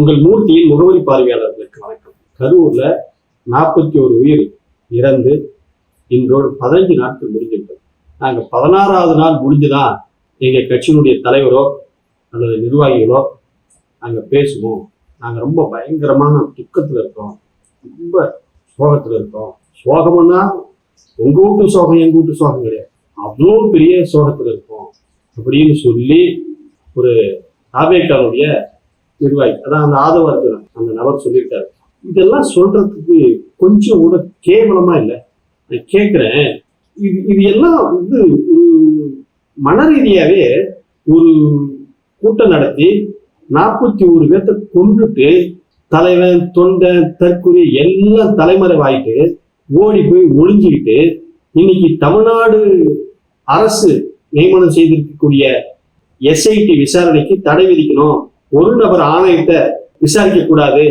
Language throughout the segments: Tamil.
உங்கள் மூர்த்தியின் முகவரி பார்வையாளர்களுக்கு வணக்கம். கரூர்ல நாற்பத்தி ஒரு உயிர் இறந்து இன்றோடு பதினைஞ்சு நாட்கள் முடிஞ்சிருக்கோம் நாங்கள் பதினாறாவது நாள் முடிஞ்சுதான் எங்கள் கட்சியினுடைய தலைவரோ அல்லது நிர்வாகிகளோ நாங்கள் பேசுவோம். நாங்கள் ரொம்ப பயங்கரமான துக்கத்தில் இருக்கோம். ரொம்ப சோகத்தில் இருக்கோம். சோகம்னா உங்கள் வீட்டு சோகம் எங்கள் வீட்டு சோகம் கிடையாது. அவ்வளோ பெரிய சோகத்தில் இருக்கோம். அப்படின்னு சொல்லி ஒரு தாவேக்காருடைய நிர்வாகி. அதான் அந்த ஆதவ அந்த நபர் சொல்லியிருக்காரு. இதெல்லாம் சொல்றதுக்கு கொஞ்சம் கூட கேவலமா இல்லை. நான் கேட்குறேன் இது இது எல்லாம் வந்து ஒரு மன ரீதியாவே ஒரு கூட்டம் நடத்தி நாற்பத்தி ஒரு பேர்த்த கொண்டுட்டு தலைவன் தொண்டை தற்கொலை எல்லாம் தலைமறைவாயிட்டு ஓடி போய் ஒளிஞ்சுக்கிட்டு இன்னைக்கு தமிழ்நாடு அரசு நியமனம் செய்திருக்கக்கூடிய எஸ்ஐடி விசாரணைக்கு தடை விதிக்கணும். ஒரு நபர் ஆணையிட்ட விசாரிக்க கூடாது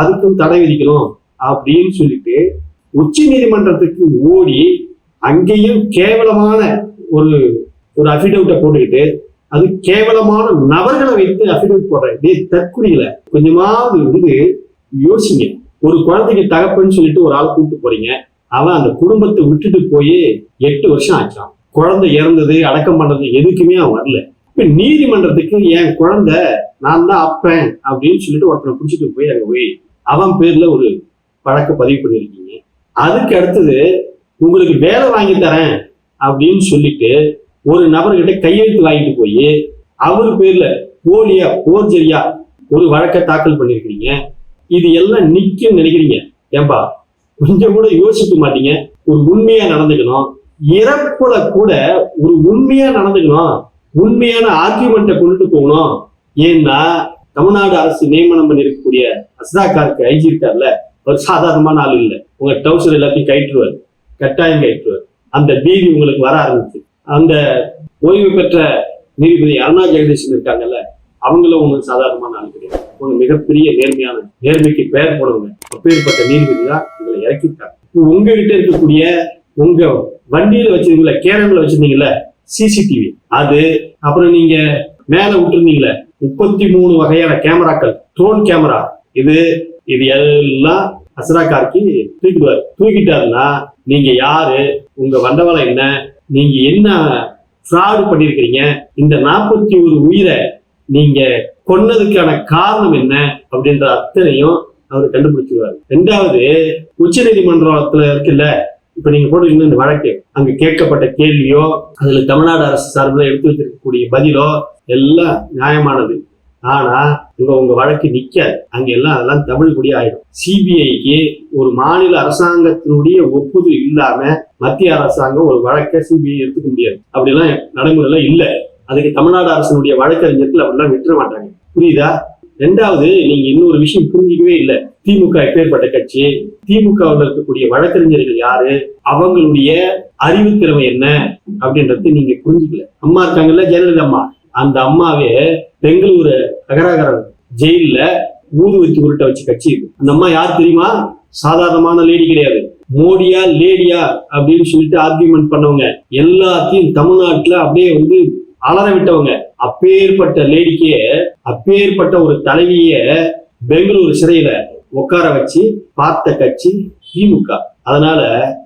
அதுக்கும் தடை விதிக்கணும் அப்படின்னு சொல்லிட்டு உச்ச நீதிமன்றத்துக்கு ஓடி அங்கேயும் கேவலமான ஒரு ஒரு அபிடவிட்டை போட்டுக்கிட்டு அது கேவலமான நபர்களை வைத்து அபிடவிட் போடுறேன் டேய் தற்குறியில கொஞ்சமாவது வந்து யோசிங்க. ஒரு குழந்தைக்கு தகப்பன்னு சொல்லிட்டு ஒரு ஆள் கூப்பிட்டு போறீங்க. அவன் அந்த குடும்பத்தை விட்டுட்டு போய் எட்டு வருஷம் ஆச்சான். குழந்தை இறந்தது அடக்கம் பண்ணது எதுக்குமே அவன் வரல. இப்ப நீதிமன்றத்துக்கு என் குழந்தை நான் தான் அப்பேன் அப்படின்னு சொல்லிட்டு ஒருத்தனை பிடிச்சிட்டு போய் அங்க போய் அவன் பேர்ல ஒரு வழக்க பதிவு பண்ணியிருக்கீங்க. அதுக்கு அடுத்தது உங்களுக்கு வேலை வாங்கி தரேன் அப்படின்னு சொல்லிட்டு ஒரு நபர்கிட்ட கையெழுத்து வாங்கிட்டு போய் அவர் பேர்ல போலியா போர்ஜரியா ஒரு வழக்கை தாக்கல் பண்ணிருக்கீங்க இது எல்லாம் நிக்கும் நினைக்கிறீங்க. ஏன்பா கொஞ்சம் கூட யோசிக்க மாட்டீங்க. ஒரு உண்மையா நடந்துக்கணும். இறப்புல கூட ஒரு உண்மையா நடந்துக்கணும். உண்மையான ஆர்கியூமெண்ட்டை கொண்டுட்டு போகணும். ஏன்னா தமிழ்நாடு அரசு நியமனம் பண்ணிருக்கக்கூடிய அசதாக்காருக்கு ஐஜி இருக்கார்ல ஒரு சாதாரணமான ஆள் இல்லை. உங்க டவுசர் எல்லாத்தையும் கயிற்றுவார். கட்டாயம் கயிற்றுவார். அந்த பீதி உங்களுக்கு வர ஆரம்பிச்சு. அந்த ஓய்வு பெற்ற நீதிபதி அருணா ஜெகதீசன் இருக்காங்கல்ல அவங்களும் உங்களுக்கு சாதாரணமான ஆள் கிடையாது. உங்க மிகப்பெரிய நேர்மையான நேர்மைக்கு பெயர் போனவங்க அப்பேற்பட்ட நீதிபதி தான் இதில் இறக்கிட்டாங்க உங்ககிட்ட இருக்கக்கூடிய உங்க வண்டியில வச்சிருக்கீங்களா கேரம்ல வச்சிருந்தீங்களா சிசிடிவி அது அப்புறம் நீங்க மேல விட்டுருந்தீங்களே முப்பத்தி மூணு வகையான கேமராக்கள் ட்ரோன் கேமரா இது இது எல்லாம் அசரா கார்கி தூக்கிடுவார். தூக்கிட்டாருன்னா நீங்க யாரு உங்க வண்டவளம் என்ன நீங்க என்ன ஃப்ராடு பண்ணியிருக்கிறீங்க இந்த நாற்பத்தி ஒரு உயிரை நீங்க கொன்னதுக்கான காரணம் என்ன அப்படின்ற அத்தனையும் அவர் கண்டுபிடிச்சிருவார். ரெண்டாவது உச்ச நீதிமன்றத்துல இருக்குல்ல இப்ப நீங்க போட்டுருக்கீங்க இந்த வழக்கு அங்க கேட்கப்பட்ட கேள்வியோ அதுல தமிழ்நாடு அரசு சார்பில் எடுத்து வச்சிருக்கக்கூடிய பதிலோ எல்லாம் நியாயமானது. ஆனா இங்க உங்க வழக்கு நிக்காது. அங்க எல்லாம் அதெல்லாம் தமிழ் குடி ஆயிடும். சிபிஐக்கு ஒரு மாநில அரசாங்கத்தினுடைய ஒப்புதல் இல்லாம மத்திய அரசாங்கம் ஒரு வழக்கை சிபிஐ எடுத்துக்க முடியாது. அப்படிலாம் நடைமுறையில இல்ல. அதுக்கு தமிழ்நாடு அரசனுடைய வழக்கறிஞர்கள் அப்படிலாம் விட்டுற மாட்டாங்க. புரியுதா? ரெண்டாவது நீங்க இன்னொரு விஷயம் புரிஞ்சிக்கவே இல்லை. திமுக எப்பேற்பட்ட கட்சி? திமுகவில் இருக்கக்கூடிய வழக்கறிஞர்கள் யாரு? அவங்களுடைய அறிவு திறமை என்ன? அப்படின்றது நீங்க புரிஞ்சுக்கல. அம்மா இருக்காங்கல்ல ஜெயலலிதா அம்மா. அந்த அம்மாவே பெங்களூரு அகராகரம் ஜெயில ஊதுவத்தி உருட்ட வச்ச கட்சி இது. அந்த அம்மா யார் தெரியுமா? சாதாரணமான லேடி கிடையாது. மோடியா லேடியா அப்படின்னு சொல்லிட்டு ஆர்கியூமெண்ட் பண்ணவங்க. எல்லாத்தையும் தமிழ்நாட்டுல அப்படியே வந்து அலற விட்டவங்க அப்பேற்பட்ட லேடிக்கே அப்பேற்பட்ட ஒரு தலைவிய பெங்களூர் சிறையில உட்கார வச்சு பார்த்த கட்சி திமுக. அதனால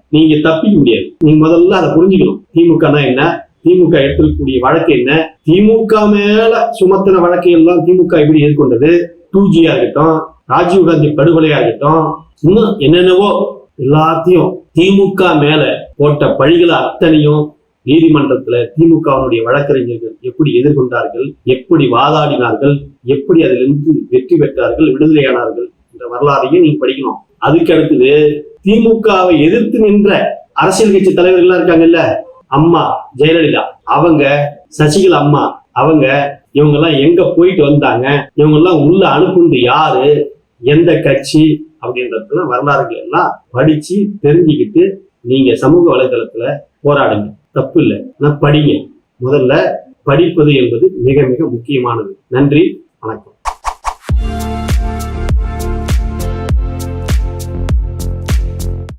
நீங்க தப்பிக்க முடியாது. நீங்க முதல்ல அதை புரிஞ்சுக்கணும். திமுகனா என்ன? திமுக எடுத்திருக்கக்கூடிய வழக்கு என்ன? திமுக மேல சுமத்தின வழக்கையெல்லாம் திமுக எப்படி எதிர்கொண்டது? டூ ஜியா இருக்கட்டும் ராஜீவ் காந்தி படுகொலையா இருக்கட்டும் இன்னும் என்னென்னவோ எல்லாத்தையும் திமுக மேல போட்ட பழிகளை அத்தனையும் நீதிமன்றத்துல திமுகவினுடைய வழக்கறிஞர்கள் எப்படி எதிர்கொண்டார்கள் எப்படி வாதாடினார்கள் எப்படி அதிலிருந்து வெற்றி பெற்றார்கள் விடுதலையானார்கள் என்ற வரலாறையும் நீங்க படிக்கணும். அதுக்கு அடுத்தது திமுகவை எதிர்த்து நின்ற அரசியல் கட்சி தலைவர்கள்லாம் இருக்காங்கல்ல அம்மா ஜெயலலிதா. அவங்க சசிகலா அம்மா அவங்க இவங்க எல்லாம் எங்க போயிட்டு வந்தாங்க இவங்க எல்லாம் உள்ள அனுப்புனது யாரு எந்த கட்சி அப்படின்றதுலாம் வரலாறுகள் எல்லாம் படிச்சு தெரிஞ்சுக்கிட்டு நீங்க சமூக வலைதளத்துல போராடுங்க. தப்பு இல்லை ஆனா படிங்க. முதல்ல படிப்பது என்பது மிக மிக முக்கியமானது. நன்றி. வணக்கம்.